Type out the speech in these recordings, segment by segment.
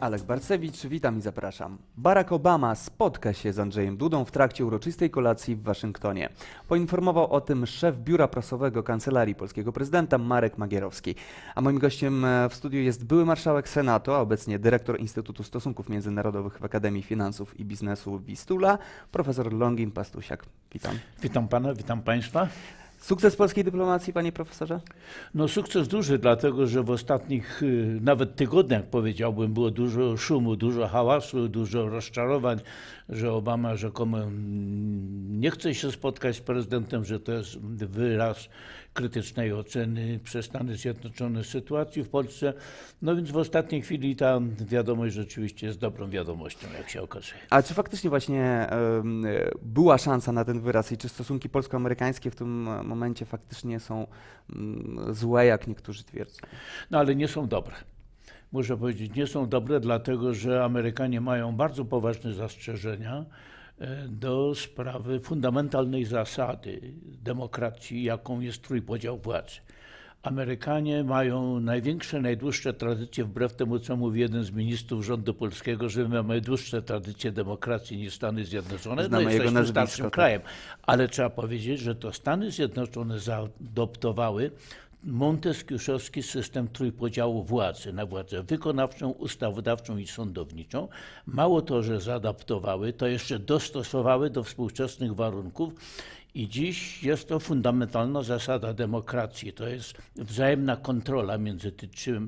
Alek Barcewicz, witam i zapraszam. Barack Obama spotka się z Andrzejem Dudą w trakcie uroczystej kolacji w Waszyngtonie. Poinformował o tym szef biura prasowego Kancelarii Polskiego Prezydenta Marek Magierowski. A moim gościem e, w studiu jest były marszałek Senatu, a obecnie dyrektor Instytutu Stosunków Międzynarodowych w Akademii Finansów i Biznesu Wistula, profesor Longin Pastusiak. Witam. Witam pana, witam państwa. Sukces polskiej dyplomacji, panie profesorze? No sukces duży, dlatego że w ostatnich y, nawet tygodniach powiedziałbym było dużo szumu, dużo hałasu, dużo rozczarowań, że Obama rzekomo mm, nie chce się spotkać z prezydentem, że to jest wyraz krytycznej oceny przez Stany Zjednoczone sytuacji w Polsce. No więc w ostatniej chwili ta wiadomość rzeczywiście jest dobrą wiadomością, jak się okazuje. A czy faktycznie właśnie była szansa na ten wyraz i czy stosunki polsko-amerykańskie w tym momencie faktycznie są mm, złe, jak niektórzy twierdzą? No ale nie są dobre. Muszę powiedzieć, nie są dobre, dlatego że Amerykanie mają bardzo poważne zastrzeżenia do sprawy fundamentalnej zasady demokracji, jaką jest trójpodział władzy. Amerykanie mają największe, najdłuższe tradycje, wbrew temu, co mówi jeden z ministrów rządu polskiego, że my mamy dłuższe tradycje demokracji niż Stany Zjednoczone. Znamy no, jesteśmy starszym tak. krajem. Ale trzeba powiedzieć, że to Stany Zjednoczone zaadoptowały monteskiuszowski system trójpodziału władzy na władzę wykonawczą, ustawodawczą i sądowniczą. Mało to, że zaadaptowały, to jeszcze dostosowały do współczesnych warunków i dziś jest to fundamentalna zasada demokracji. To jest wzajemna kontrola między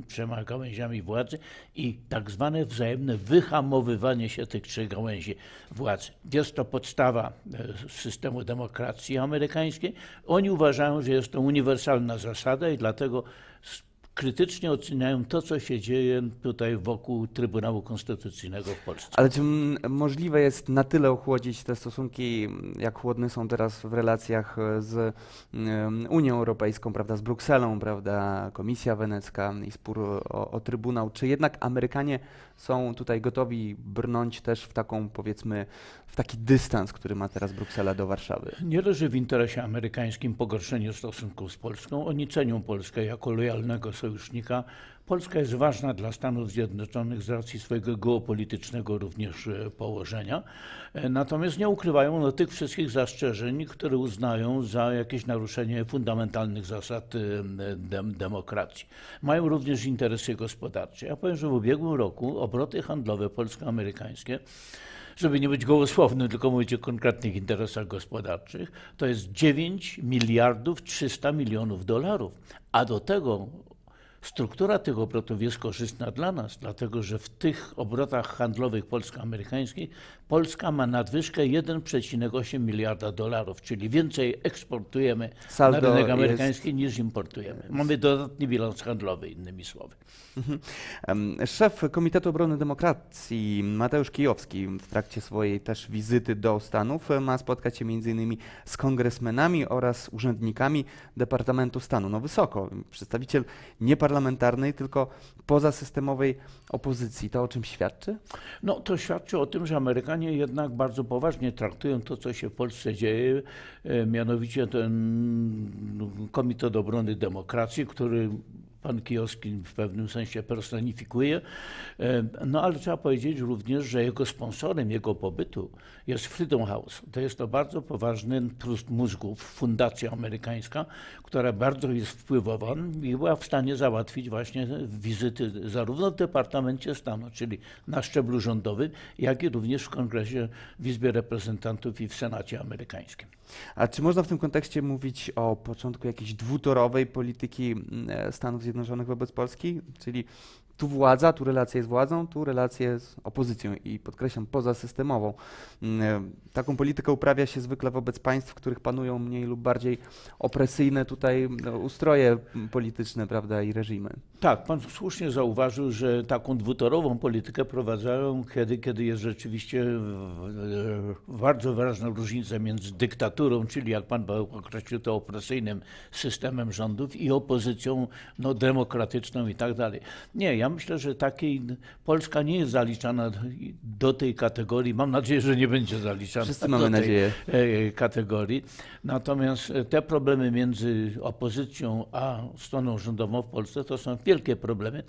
trzema gałęziami władzy i tak zwane wzajemne wyhamowywanie się tych trzech gałęzi władzy. Jest to podstawa e, systemu demokracji amerykańskiej. Oni uważają, że jest to uniwersalna zasada i dlatego s- krytycznie oceniają to, co się dzieje tutaj wokół Trybunału Konstytucyjnego w Polsce. Ale czy możliwe jest na tyle ochłodzić te stosunki, jak chłodne są teraz w relacjach z Unią Europejską, prawda, z Brukselą, prawda, Komisja Wenecka i spór o, o Trybunał, czy jednak Amerykanie są tutaj gotowi brnąć też w taką, powiedzmy, w taki dystans, który ma teraz Bruksela do Warszawy? Nie leży w interesie amerykańskim pogorszenie stosunków z Polską. Oni cenią Polskę jako lojalnego sojusznika. Polska jest ważna dla Stanów Zjednoczonych z racji swojego geopolitycznego również e, położenia. E, Natomiast nie ukrywają no, tych wszystkich zastrzeżeń, które uznają za jakieś naruszenie fundamentalnych zasad e, dem demokracji. Mają również interesy gospodarcze. Ja powiem, że w ubiegłym roku obroty handlowe polsko-amerykańskie żeby nie być gołosłownym, tylko mówić o konkretnych interesach gospodarczych, to jest 9 miliardów 300 milionów dolarów. A do tego struktura tych obrotów jest korzystna dla nas, dlatego że w tych obrotach handlowych polsko-amerykańskich Polska ma nadwyżkę 1,8 miliarda dolarów, czyli więcej eksportujemy Saldo na rynek jest- amerykański niż importujemy. Mamy dodatni bilans handlowy, innymi słowy. Mhm. Szef Komitetu Obrony Demokracji Mateusz Kijowski w trakcie swojej też wizyty do Stanów ma spotkać się m.in. z kongresmenami oraz urzędnikami Departamentu Stanu. No wysoko, przedstawiciel nie parlamentarnej, tylko pozasystemowej opozycji. To o czym świadczy? No, to świadczy o tym, że Amerykanie jednak bardzo poważnie traktują to, co się w Polsce dzieje, e, mianowicie ten Komitet Obrony Demokracji, który pan Kijowski w pewnym sensie personifikuje. E, No ale trzeba powiedzieć również, że jego sponsorem jego pobytu jest Freedom House. To jest to bardzo poważny trust mózgów, fundacja amerykańska, która bardzo jest wpływowa i była w stanie załatwić właśnie wizyty zarówno w Departamencie Stanu, czyli na szczeblu rządowym, jak i również w Kongresie, w Izbie Reprezentantów i w Senacie amerykańskim. A czy można w tym kontekście mówić o początku jakiejś dwutorowej polityki mm, e, Stanów Zjednoczonych wobec Polski? Czyli tu władza, tu relacje z władzą, tu relacje z opozycją i podkreślam pozasystemową. Mm, e, Taką politykę uprawia się zwykle wobec państw, w których panują mniej lub bardziej opresyjne tutaj no, ustroje polityczne, prawda, i reżimy. Tak, pan słusznie zauważył, że taką dwutorową politykę prowadzają, kiedy, kiedy jest rzeczywiście bardzo wyraźna różnica między dyktaturą, czyli jak pan określił to opresyjnym systemem rządów i opozycją no, demokratyczną i tak dalej. Nie, ja ja myślę, że takiej Polska nie jest zaliczana do tej kategorii. Mam nadzieję, że nie będzie zaliczana Wszyscy do mamy tej nadzieję. e, kategorii. Natomiast e, te problemy między opozycją a stroną rządową w Polsce to są wielkie problemy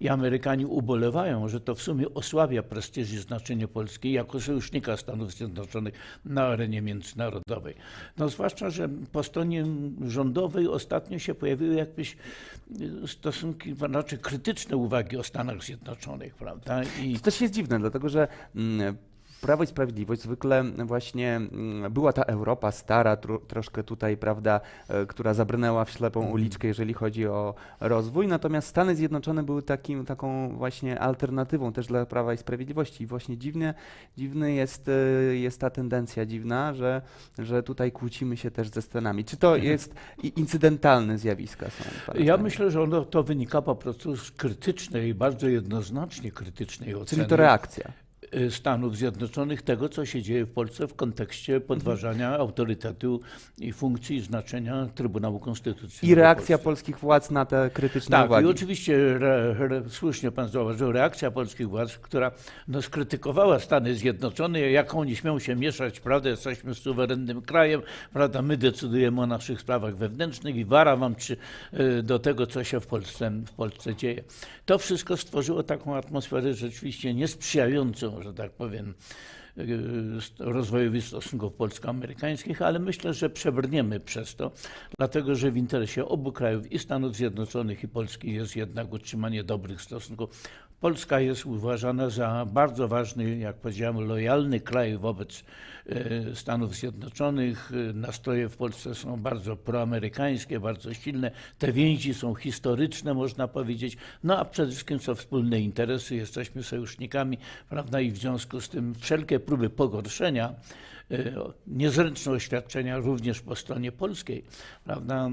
i Amerykanie ubolewają, że to w sumie osłabia prestiż i znaczenie Polski jako sojusznika Stanów Zjednoczonych na arenie międzynarodowej. No zwłaszcza, że po stronie rządowej ostatnio się pojawiły jakieś e, stosunki, znaczy krytyczne uwagi o Stanach Zjednoczonych, prawda? I To też jest dziwne, dlatego że mm, Prawo i Sprawiedliwość zwykle właśnie mm, była ta Europa stara, tro, troszkę tutaj, prawda, e, która zabrnęła w ślepą Mhm. uliczkę, jeżeli chodzi o rozwój, natomiast Stany Zjednoczone były takim, taką właśnie alternatywą też dla Prawa i Sprawiedliwości i właśnie dziwnie, dziwny jest, e, jest ta tendencja dziwna, że, że tutaj kłócimy się też ze Stanami. Czy to jest i incydentalne zjawiska są? Ja zdaniem? myślę, że ono, to wynika po prostu z krytycznej, bardzo jednoznacznie krytycznej oceny Czyli to reakcja. Y, Stanów Zjednoczonych tego, co się dzieje w Polsce w kontekście podważania autorytetu i funkcji i znaczenia Trybunału Konstytucyjnego. I reakcja polskich władz na te krytyczne Tak, uwagi. i oczywiście re, re, słusznie pan zauważył, reakcja polskich władz, która no, skrytykowała Stany Zjednoczone, jak oni śmią się mieszać, prawda, jesteśmy suwerennym krajem, prawda, my decydujemy o naszych sprawach wewnętrznych i wara wam czy, y, do tego, co się w Polsce, w Polsce dzieje. To wszystko stworzyło taką atmosferę rzeczywiście niesprzyjającą, że tak powiem, st- rozwojowi stosunków polsko-amerykańskich, ale myślę, że przebrniemy przez to, dlatego że w interesie obu krajów, i Stanów Zjednoczonych, i Polski jest jednak utrzymanie dobrych stosunków. Polska jest uważana za bardzo ważny, jak powiedziałem, lojalny kraj wobec e, Stanów Zjednoczonych. E, Nastroje w Polsce są bardzo proamerykańskie, bardzo silne. Te więzi są historyczne, można powiedzieć. No a przede wszystkim są wspólne interesy, jesteśmy sojusznikami, prawda? I w związku z tym wszelkie próby pogorszenia niezręczne oświadczenia również po stronie polskiej, prawda,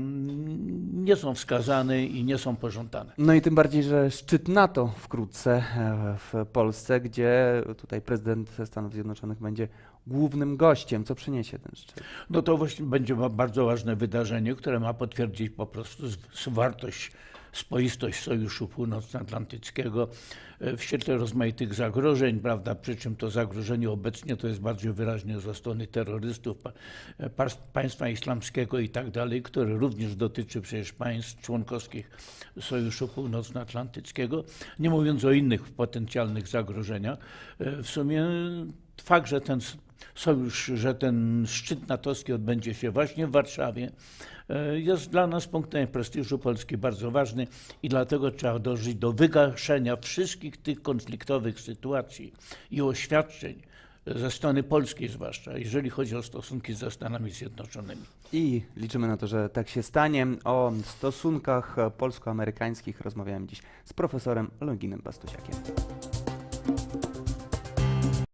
nie są wskazane i nie są pożądane. No i tym bardziej, że szczyt NATO wkrótce e, w Polsce, gdzie tutaj prezydent Stanów Zjednoczonych będzie głównym gościem. Co przyniesie ten szczyt? No to właśnie będzie bardzo ważne wydarzenie, które ma potwierdzić po prostu wartość, spoistość Sojuszu Północnoatlantyckiego e, w świetle rozmaitych zagrożeń, prawda, przy czym to zagrożenie obecnie to jest bardziej wyraźnie ze strony terrorystów, e, państwa islamskiego i tak dalej, które również dotyczy przecież państw członkowskich Sojuszu Północnoatlantyckiego, nie mówiąc o innych potencjalnych zagrożeniach. E, W sumie fakt, że ten sojusz, że ten szczyt natowski odbędzie się właśnie w Warszawie, jest dla nas punktem prestiżu Polski bardzo ważny i dlatego trzeba dążyć do wygaszenia wszystkich tych konfliktowych sytuacji i oświadczeń ze strony polskiej zwłaszcza, jeżeli chodzi o stosunki ze Stanami Zjednoczonymi. I liczymy na to, że tak się stanie. O stosunkach polsko-amerykańskich rozmawiałem dziś z profesorem Longinem Pastusiakiem.